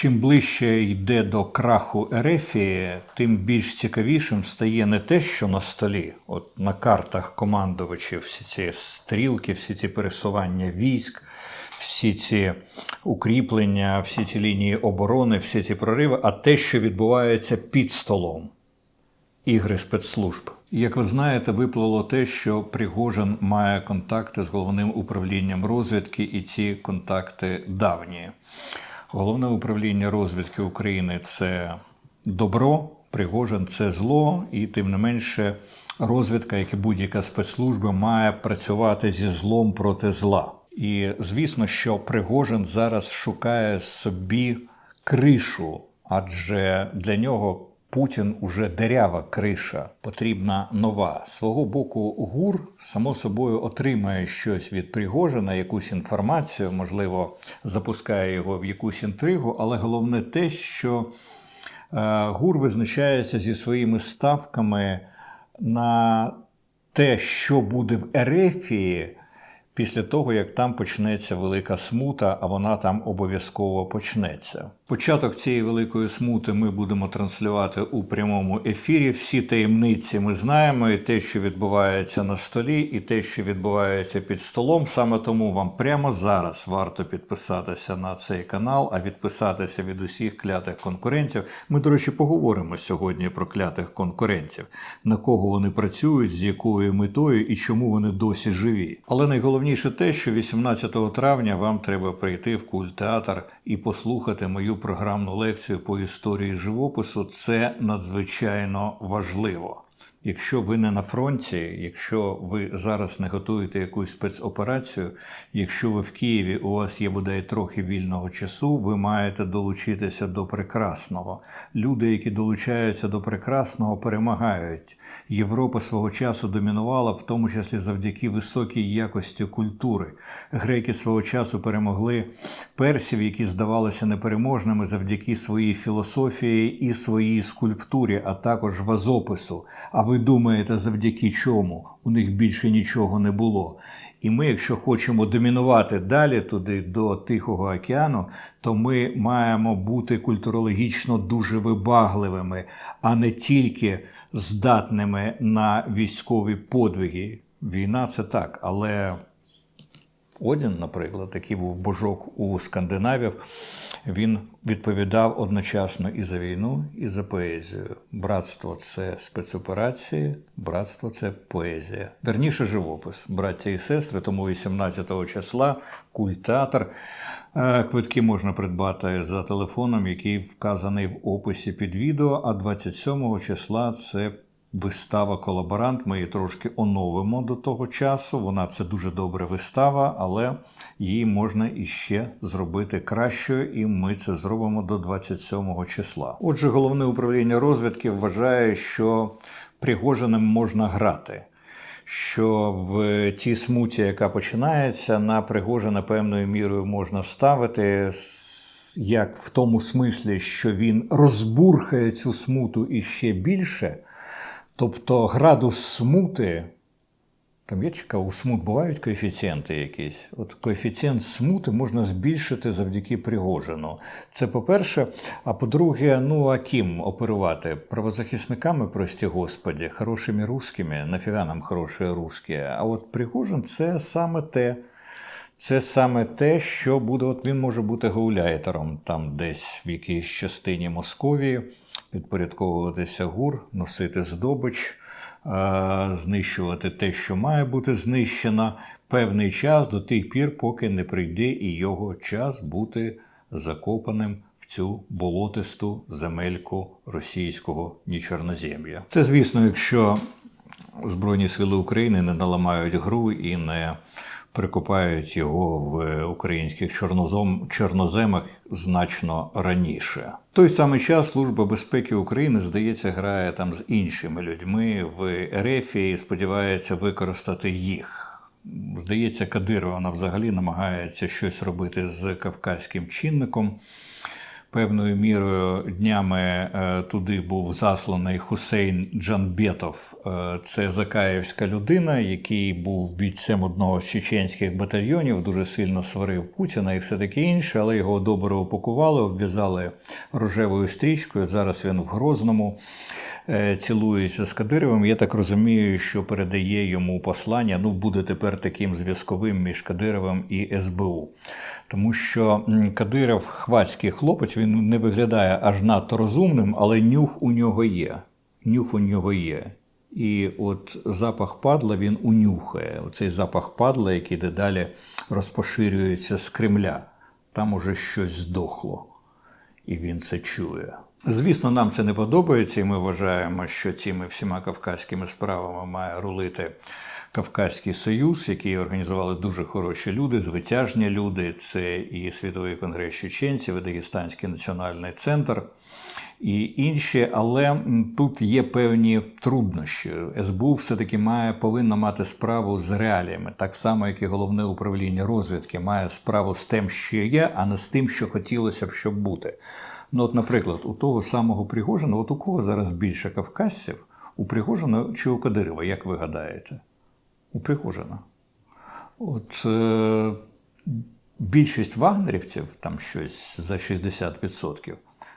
Чим ближче йде до краху Ерефії, тим більш цікавішим стає не те, що на столі, от на картах командувачів, всі ці стрілки, всі ці пересування військ, всі ці укріплення, всі ці лінії оборони, всі ці прориви, а те, що відбувається під столом. Ігри спецслужб. Як ви знаєте, виплило те, що Пригожин має контакти з головним управлінням розвідки, і ці контакти давні. Головне управління розвідки України це добро, Пригожин це зло, і тим не менше, розвідка, як і будь-яка спецслужба, має працювати зі злом проти зла. І звісно, що Пригожин зараз шукає собі кришу, адже для нього Путін уже дерява криша, потрібна нова. Свого боку, ГУР само собою отримає щось від Пригожина, якусь інформацію, можливо, запускає його в якусь інтригу, але головне те, що е, ГУР визначається зі своїми ставками на те, що буде в Ерефії після того, як там почнеться велика смута, а вона там обов'язково почнеться. Початок цієї великої смути ми будемо транслювати у прямому ефірі. Всі таємниці ми знаємо, і те, що відбувається на столі, і те, що відбувається під столом. Саме тому вам прямо зараз варто підписатися на цей канал, а відписатися від усіх клятих конкурентів. Ми, до речі, поговоримо сьогодні про клятих конкурентів, на кого вони працюють, з якою метою і чому вони досі живі. Але найголовніше те, що 18 травня вам треба прийти в культеатр і послухати мою програмну лекцію по історії живопису. Це надзвичайно важливо. Якщо ви не на фронті, якщо ви зараз не готуєте якусь спецоперацію, якщо ви в Києві, у вас є бодай трохи вільного часу, ви маєте долучитися до прекрасного. Люди, які долучаються до прекрасного, перемагають. Європа свого часу домінувала, в тому числі завдяки високій якості культури. Греки свого часу перемогли персів, які здавалися непереможними завдяки своїй філософії і своїй скульптурі, а також вазопису. А ви думаєте, завдяки чому? У них більше нічого не було. І ми, якщо хочемо домінувати далі туди до Тихого океану, то ми маємо бути культурологічно дуже вибагливими, а не тільки здатними на військові подвиги. Війна це так, але Одін, наприклад, який був божок у скандинавів, він відповідав одночасно і за війну, і за поезію. Братство це спецоперації, братство це поезія. Верніше живопис, браття і сестри. Тому 18-го числа культатор. Е, Квитки можна придбати за телефоном, який вказаний в описі під відео. А 27-го числа це Вистава Колаборант. Ми її трошки оновимо до того часу. Вона це дуже добра вистава, але її можна іще зробити кращою, і ми це зробимо до 27 числа. Отже, головне управління розвідки вважає, що Пригожиним можна грати. Що в цій смуті, яка починається, на Пригожина певною мірою можна ставити, як в тому смислі, що він розбурхає цю смуту іще більше. Тобто градус смути, там я чекав, у смут бувають коефіцієнти якісь. От коефіцієнт смути можна збільшити завдяки Пригожину. Це по-перше. А по-друге, ну а ким оперувати? Правозахисниками, прості господі, хорошими русскими, нафіга нам хороші русські. А от Пригожин це саме те. Це саме те, що буде. От він може бути гауляйтером там десь в якійсь частині Московії, підпорядковуватися гур, носити здобич, е, знищувати те, що має бути знищено певний час до тих пір, поки не прийде і його час бути закопаним цю болотисту земельку російського нічорнозем'я. Це, звісно, якщо Збройні сили України не наламають гру і не прикопають його в українських чорнозом чорноземах значно раніше. Той самий час Служба безпеки України, здається, грає там з іншими людьми в РФ і сподівається використати їх. Здається, Кадирова вона взагалі намагається щось робити з кавказьким чинником. Певною мірою днями е, туди був засланий Хусейн Джанбетов. Е, Це закаївська людина, який був бійцем одного з чеченських батальйонів, дуже сильно сварив Путіна і все таке інше, але його добре упакували, обв'язали рожевою стрічкою. Зараз він в Грозному е, цілується з Кадировим. Я так розумію, що передає йому послання. Ну, буде тепер таким зв'язковим між Кадировим і СБУ. Тому що Кадиров хвацький хлопець, він не виглядає аж надто розумним, але нюх у нього є. Нюх у нього є. І от запах падла він унюхає. Оцей запах падла, який дедалі розпоширюється з Кремля. Там уже щось здохло і він це чує. Звісно, нам це не подобається, і ми вважаємо, що цими всіма кавказькими справами має рулити Кавказький Союз, який організували дуже хороші люди, звитяжні люди. Це і Світовий конгрес чеченців, і Дагестанський національний центр. І інші, але тут є певні труднощі. СБУ все-таки має повинна мати справу з реаліями, так само, як і головне управління розвідки має справу з тим, що є, а не з тим, що хотілося б, щоб бути. Ну, от, наприклад, у того самого Пригожина, от у кого зараз більше кавказців, у Пригожина чи у Кадирова, як ви гадаєте? У. От е, більшість вагнерівців, там щось за 60%,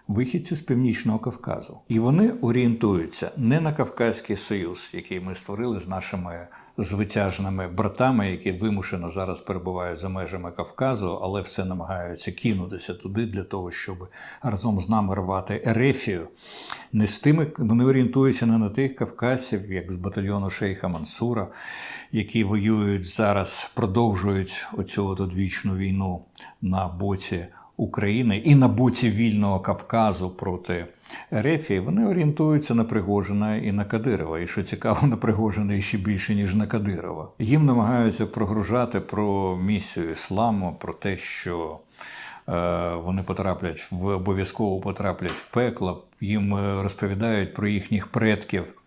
вихідці з Північного Кавказу. І вони орієнтуються не на Кавказький Союз, який ми створили з нашими звитяжними братами, які вимушено зараз перебувають за межами Кавказу, але все намагаються кинутися туди для того, щоб разом з нами рвати Ерефію. Не з тими вони орієнтуються не на тих кавказців, як з батальйону Шейха Мансура, які воюють зараз, продовжують оцю одвічну війну на боці України і на боці вільного Кавказу проти Ерефії, вони орієнтуються на Пригожина і на Кадирова. І що цікаво, на Пригожина ще більше, ніж на Кадирова. Їм намагаються прогружати про місію ісламу, про те, що е, вони потраплять в обов'язково потраплять в пекло. Їм е, розповідають про їхніх предків.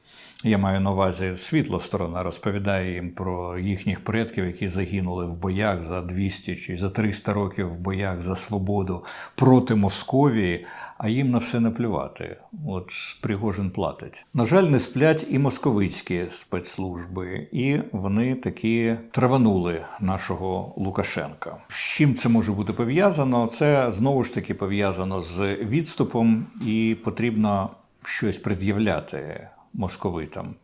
Я маю на увазі світла сторона розповідає їм про їхніх предків, які загинули в боях за 200 чи за 300 років в боях за свободу проти Московії, а їм на все наплювати. От Пригожин платить. На жаль, не сплять і московицькі спецслужби, і вони таки траванули нашого Лукашенка. З чим це може бути пов'язано? Це знову ж таки пов'язано з відступом, і потрібно щось пред'являти московитам.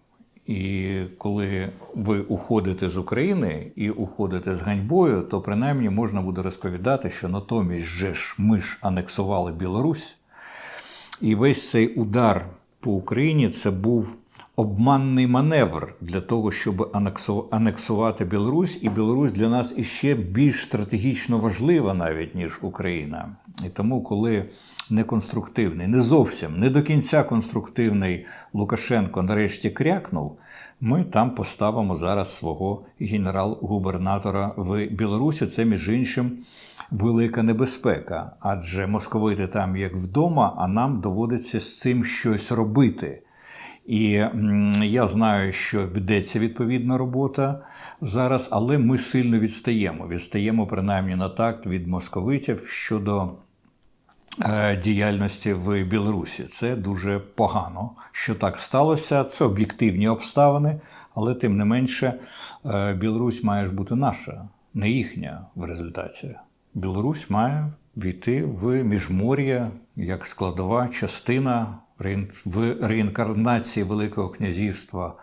І коли ви уходите з України і уходите з ганьбою, то принаймні можна буде розповідати, що натомість же ж ми ж анексували Білорусь, і весь цей удар по Україні це був обманний маневр для того, щоб анексувати Білорусь, і Білорусь для нас іще більш стратегічно важлива навіть ніж Україна. І тому, коли неконструктивний, не зовсім не до кінця конструктивний Лукашенко нарешті крякнув, ми там поставимо зараз свого генерал-губернатора в Білорусі. Це між іншим велика небезпека, адже московити там як вдома, а нам доводиться з цим щось робити. І я знаю, що ведеться відповідна робота зараз, але ми сильно відстаємо. Відстаємо принаймні на такт від московитів щодо діяльності в Білорусі. Це дуже погано, що так сталося. Це об'єктивні обставини, але тим не менше е, Білорусь має ж бути наша, не їхня в результаті. Білорусь має війти в міжмор'я як складова частина в реінкарнації Великого князівства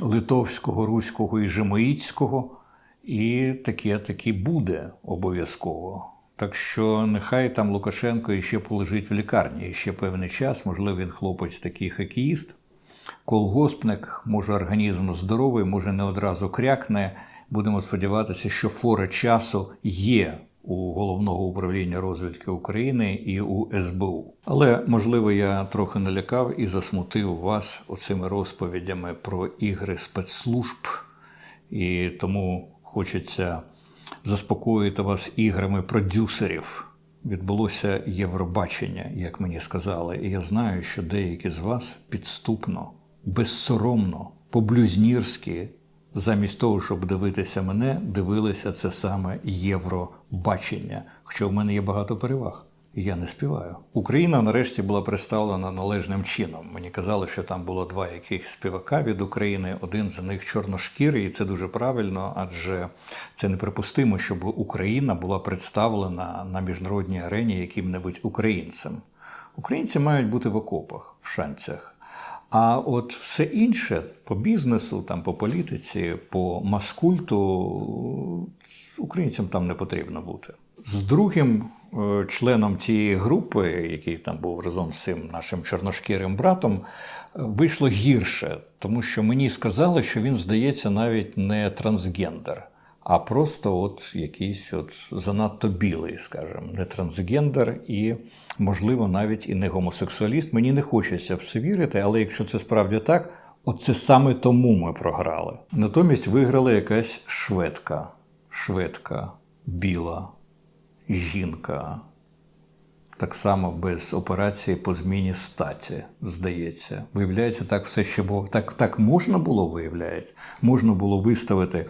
Литовського, Руського і Жемоїцького, і таке таки буде обов'язково. Так що нехай там Лукашенко іще полежить в лікарні ще певний час, можливо, він хлопець такий хокеїст, колгоспник, може організм здоровий, може не одразу крякне. Будемо сподіватися, що фора часу є у головного управління розвідки України і у СБУ. Але можливо я трохи налякав і засмутив вас оцими розповідями про ігри спецслужб, і тому хочеться заспокоїти вас іграми продюсерів. Відбулося Євробачення, як мені сказали, і я знаю, що деякі з вас підступно, безсоромно, по-блюзнірськи, замість того, щоб дивитися мене, дивилися це саме Євробачення. Хоча в мене є багато переваг. Я не співаю. Україна нарешті була представлена належним чином. Мені казали, що там було два яких співака від України. Один з них чорношкірий, і це дуже правильно, адже це неприпустимо, щоб Україна була представлена на міжнародній арені яким-небудь українцем. Українці мають бути в окопах, в шанцях. А от все інше по бізнесу, там, по політиці, по маскульту українцям там не потрібно бути. З другим членом цієї групи, який там був разом з цим нашим чорношкірим братом, е, вийшло гірше, тому що мені сказали, що він здається навіть не трансгендер, а просто от якийсь от занадто білий, скажімо, не трансгендер і, можливо, навіть і не гомосексуаліст. Мені не хочеться в це вірити, але якщо це справді так, оце саме тому ми програли. Натомість виграла якась шведка, шведка, біла, жінка. Так само без операції по зміні статі, здається. Виявляється, так все ще було. Так, так можна було, виявляється. Можна було виставити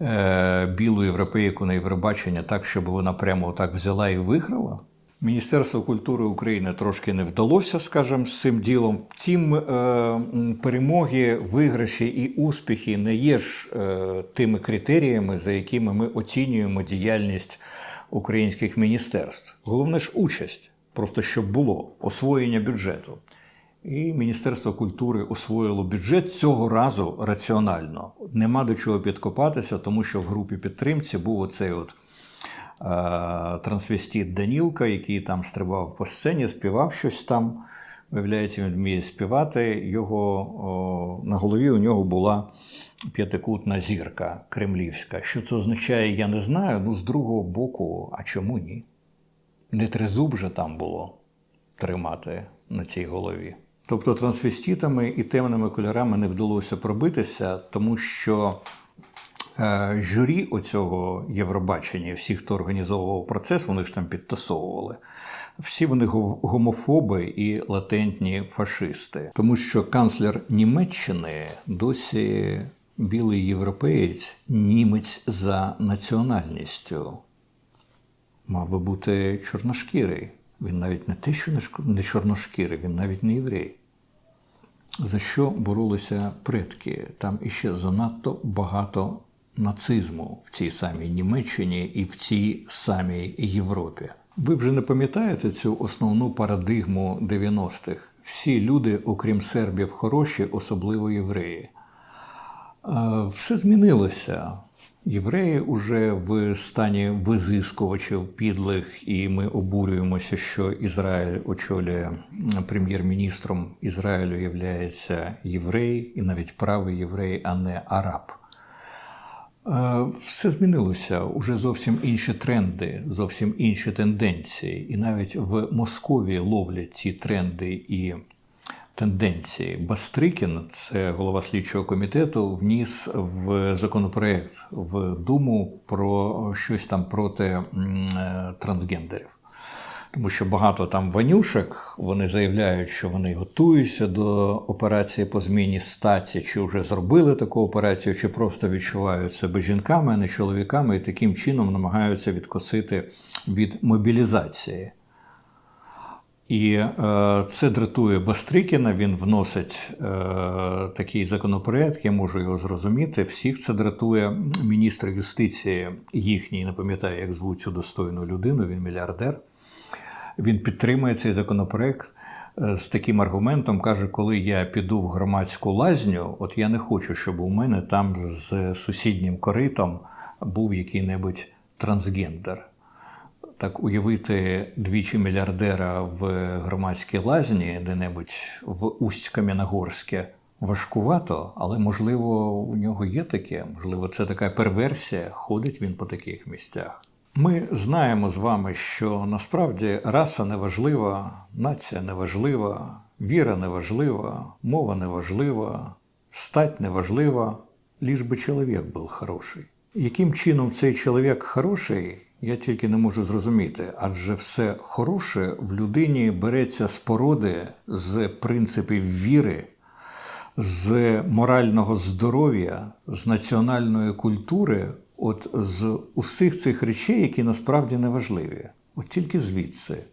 е, білу європейку на Євробачення так, щоб вона прямо так взяла і виграла. Міністерство культури України трошки не вдалося, скажімо, з цим ділом. Втім, е, перемоги, виграші і успіхи не є ж е, тими критеріями, за якими ми оцінюємо діяльність українських міністерств. Головне ж участь, просто щоб було освоєння бюджету. І Міністерство культури освоїло бюджет цього разу раціонально. Нема до чого підкопатися, тому що в групі підтримці був оцей от е, трансвестіт Данілка, який там стрибав по сцені, співав щось там. Виявляється, він вміє співати. Його о, на голові у нього була п'ятикутна зірка кремлівська. Що це означає, я не знаю. Ну, з другого боку, а чому ні? Не тризуб же там було тримати на цій голові. Тобто трансвеститами і темними кольорами не вдалося пробитися, тому що е, журі оцього Євробачення, всі, хто організовував процес, вони ж там підтасовували. Всі вони гомофоби і латентні фашисти, тому що канцлер Німеччини досі білий європеєць, німець за національністю мав би бути чорношкірий. Він навіть не те, що не чорношкірий, він навіть не єврей. За що боролися предки? Там іще занадто багато нацизму в цій самій Німеччині і в цій самій Європі. Ви вже не пам'ятаєте цю основну парадигму 90-х? Всі люди, окрім сербів, хороші, особливо євреї. Все змінилося. Євреї вже в стані визискувачів підлих, і ми обурюємося, що Ізраїль очолює прем'єр-міністром Ізраїлю являється єврей, і навіть правий єврей, а не араб. Е, Все змінилося. Уже зовсім інші тренди, зовсім інші тенденції. І навіть в Московії ловлять ці тренди і тенденції. Бастрикін, це голова слідчого комітету, вніс в законопроект в Думу про щось там проти е, трансгендерів. Тому що багато там ванюшек, вони заявляють, що вони готуються до операції по зміні статі, чи вже зробили таку операцію, чи просто відчувають себе жінками, а не чоловіками, і таким чином намагаються відкосити від мобілізації. І е, це дратує Бастрикіна. Він вносить е, такий законопроект, я можу його зрозуміти. Всіх це дратує міністр юстиції їхній, не пам'ятаю, як звуть цю достойну людину, він мільярдер. Він підтримує цей законопроект е, з таким аргументом, каже, коли я піду в громадську лазню, от я не хочу, щоб у мене там з сусіднім коритом був який-небудь трансгендер. Так уявити двічі мільярдера в громадській лазні, де-небудь в Усть-Кам'яногорське, важкувато, але можливо у нього є таке, можливо, це така перверсія, ходить він по таких місцях. Ми знаємо з вами, що насправді раса неважлива, нація неважлива, віра неважлива, мова неважлива, стать неважлива, ліж би чоловік був хороший. Яким чином цей чоловік хороший, я тільки не можу зрозуміти, адже все хороше в людині береться з породи, з принципів віри, з морального здоров'я, з національної культури, от з усіх цих речей, які насправді не важливі. От тільки звідси.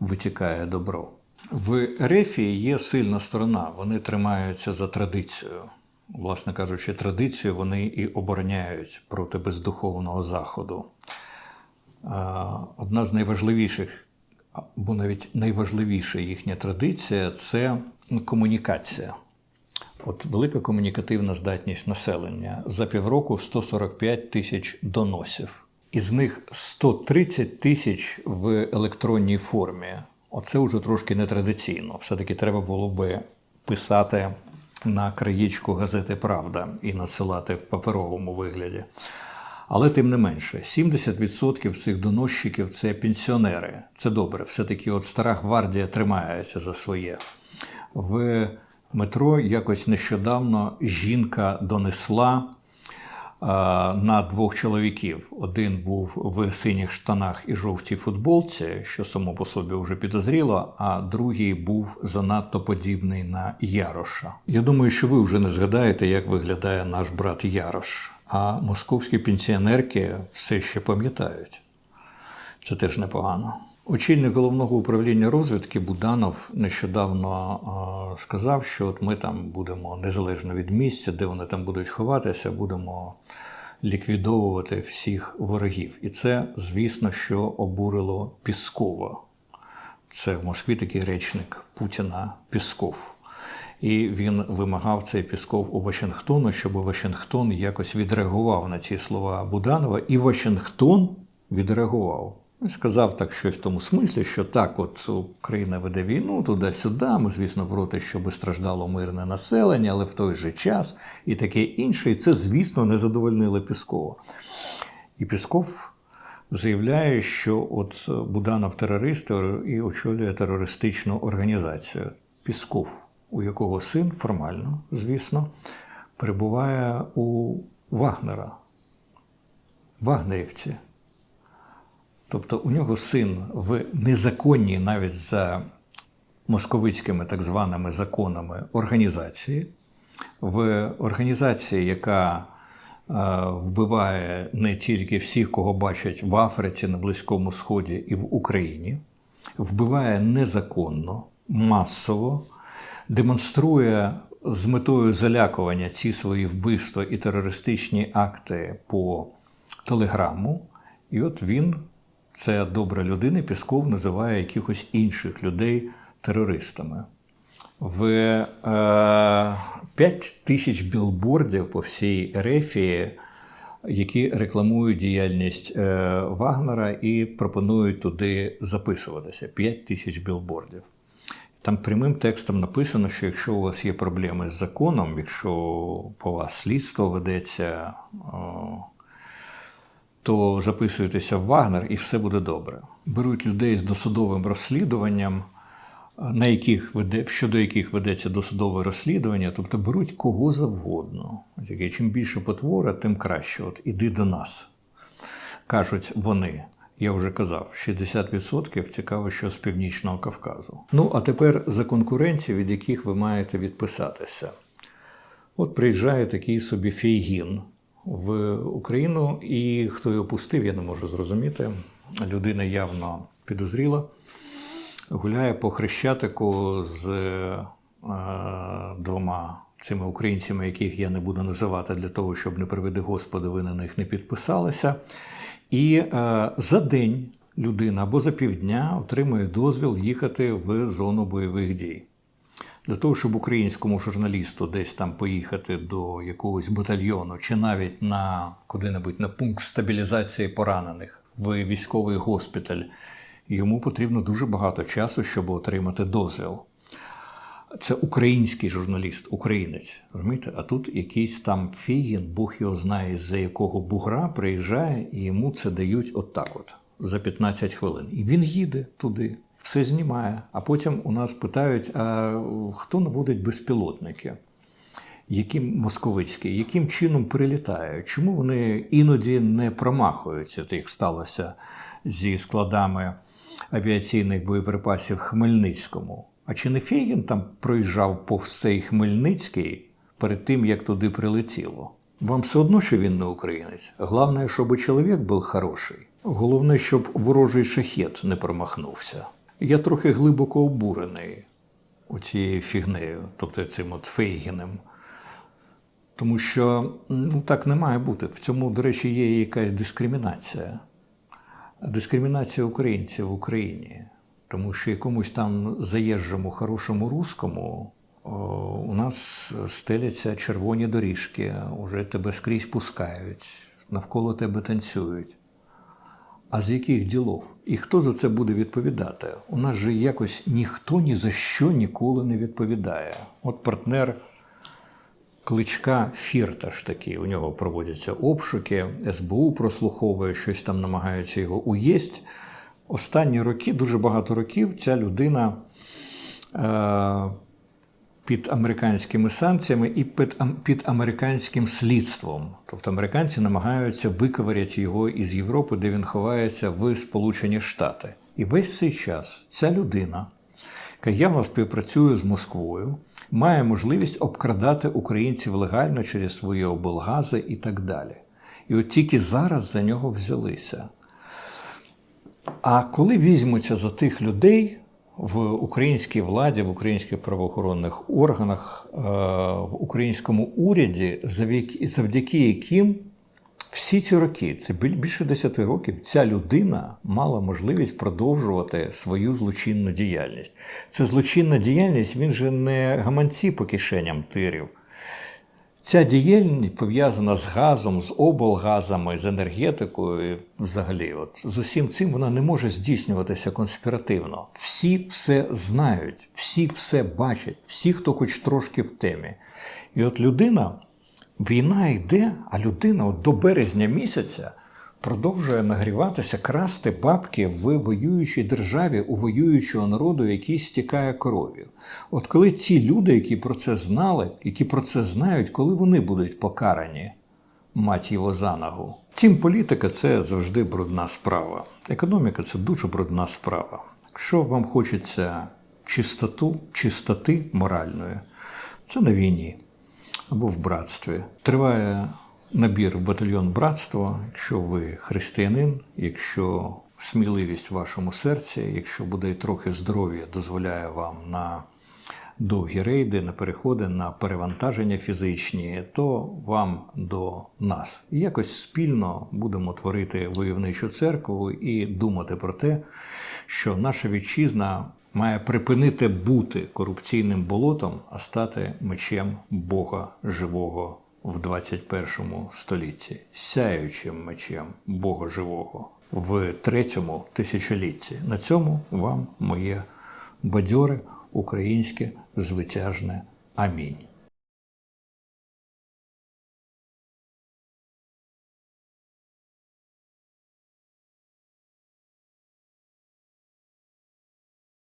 витікає добро. В Ерефії є сильна сторона. Вони тримаються за традицією. Власне кажучи, традицію вони і обороняють проти бездуховного заходу. Одна з найважливіших, або навіть найважливіша їхня традиція це комунікація. От велика комунікативна здатність населення за півроку 145 тисяч доносів. Із них 130 тисяч в електронній формі. Оце вже трошки нетрадиційно. Все-таки треба було би писати на краєчку газети Правда і надсилати в паперовому вигляді. Але тим не менше, 70% цих доносчиків це пенсіонери. Це добре. Все-таки от стара гвардія тримається за своє. В метро якось нещодавно жінка донесла на двох чоловіків. Один був в синіх штанах і жовтій футболці, що само по собі вже підозріло, а другий був занадто подібний на Яроша. Я думаю, що ви вже не згадаєте, як виглядає наш брат Ярош. А московські пенсіонерки все ще пам'ятають. Це теж непогано. Очільник головного управління розвідки Буданов нещодавно сказав, що от ми там будемо незалежно від місця, де вони там будуть ховатися, будемо ліквідовувати всіх ворогів. І це, звісно, що обурило Піскова. Це в Москві такий речник Путіна Пісков. І він вимагав цей Пісков у Вашингтону, щоб Вашингтон якось відреагував на ці слова Буданова, і Вашингтон відреагував. Сказав так щось в тому смислі, що так, от Україна веде війну туди-сюди. Ми, звісно, проти, щоб страждало мирне населення, але в той же час і таке інше. І це, звісно, не задовольнило Піскова. І Пісков заявляє, що от Буданов терорист і очолює терористичну організацію. Пісков, у якого син формально, звісно, перебуває у Вагнера. Вагнерівці. Тобто у нього син в незаконній навіть за московицькими так званими законами організації, в організації, яка е, вбиває не тільки всіх, кого бачать в Африці, на Близькому Сході і в Україні, вбиває незаконно, масово, демонструє з метою залякування ці свої вбивства і терористичні акти по телеграму. І от він це добра людина, Пісков називає якихось інших людей терористами. В е, 5 тисяч білбордів по всій Ерефії, які рекламують діяльність е, Вагнера і пропонують туди записуватися. 5 тисяч білбордів. Там прямим текстом написано, що якщо у вас є проблеми з законом, якщо по вас слідство ведеться. О, то записуєтеся в Вагнер і все буде добре. Беруть людей з досудовим розслідуванням, на яких веде, щодо яких ведеться досудове розслідування, тобто беруть кого завгодно. Чим більше потвора, тим краще. От іди до нас. Кажуть вони. Я вже казав, 60% цікаво, що з Північного Кавказу. Ну, а тепер за конкуренцію, від яких ви маєте відписатися. От приїжджає такий собі Фейгін, в Україну, і хто його пустив, я не можу зрозуміти. Людина явно підозріла. Гуляє по хрещатику з е, двома цими українцями, яких я не буду називати для того, щоб не приведи Господи, ви на них не підписалися. І е, за день людина або за півдня отримує дозвіл їхати в зону бойових дій. Для того, щоб українському журналісту десь там поїхати до якогось батальйону чи навіть на куди-небудь на пункт стабілізації поранених в військовий госпіталь, йому потрібно дуже багато часу, щоб отримати дозвіл. Це український журналіст, українець. розумієте? А тут якийсь там фігін, Бог його знає, з-за якого бугра приїжджає, і йому це дають отак от за 15 хвилин. І він їде туди все знімає. А потім у нас питають, а хто наводить безпілотники? Яким московицькі, яким чином прилітають? Чому вони іноді не промахуються? Як сталося зі складами авіаційних боєприпасів Хмельницькому? А чи не Фєгін там проїжджав повз цей Хмельницький перед тим, як туди прилетіло? Вам все одно, що він не українець. Головне, щоб чоловік був хороший. Головне, щоб ворожий шахет не промахнувся. Я трохи глибоко обурений оцією фігнею, тобто цим от Фейгіним. Тому що ну, так не має бути. В цьому, до речі, є якась дискримінація. Дискримінація українців в Україні. Тому що якомусь там заїжджому хорошому русскому о, у нас стеляться червоні доріжки, уже тебе скрізь пускають, навколо тебе танцюють. А з яких ділов? І хто за це буде відповідати? У нас же якось ніхто ні за що ніколи не відповідає. От партнер кличка Фірташ такий, у нього проводяться обшуки, СБУ прослуховує, щось там намагаються його уїсть. Останні роки, дуже багато років, ця людина е, під американськими санкціями і під, під американським слідством. Тобто американці намагаються виковиряти його із Європи, де він ховається в Сполучені Штати. І весь цей час ця людина, яка явно співпрацює з Москвою, має можливість обкрадати українців легально через свої облгази і так далі. І от тільки зараз за нього взялися. А коли візьмуться за тих людей в українській владі, в українських правоохоронних органах, е, в українському уряді, завдяки- яким всі ці роки, це біль- більше 10 років, ця людина мала можливість продовжувати свою злочинну діяльність. Це злочинна діяльність, він же не гаманці по кишеням тирів. Ця діяльність пов'язана з газом, з облгазами, з енергетикою, і взагалі, от з усім цим вона не може здійснюватися конспіративно. Всі все знають, всі все бачать, всі, хто хоч трошки в темі. І от людина, війна йде, а людина от до березня місяця продовжує нагріватися, красти бабки в воюючій державі, у воюючого народу, який стікає кров'ю. От коли ці люди, які про це знали, які про це знають, коли вони будуть покарані, мать його за ногу. Втім, політика це завжди брудна справа. Економіка це дуже брудна справа. Якщо вам хочеться чистоту, чистоти моральної, це на війні або в братстві. Триває набір в батальйон братства. Якщо ви християнин, якщо сміливість в вашому серці, якщо буде трохи здоров'я дозволяє вам на довгі рейди, на переходи, на перевантаження фізичні, то вам до нас. І якось спільно будемо творити войовничу церкву і думати про те, що наша вітчизна має припинити бути корупційним болотом, а стати мечем Бога живого в 21 столітті, сяючим мечем Бога живого в третьому тисячолітті. На цьому вам моє бадьоре українське звитяжне амінь.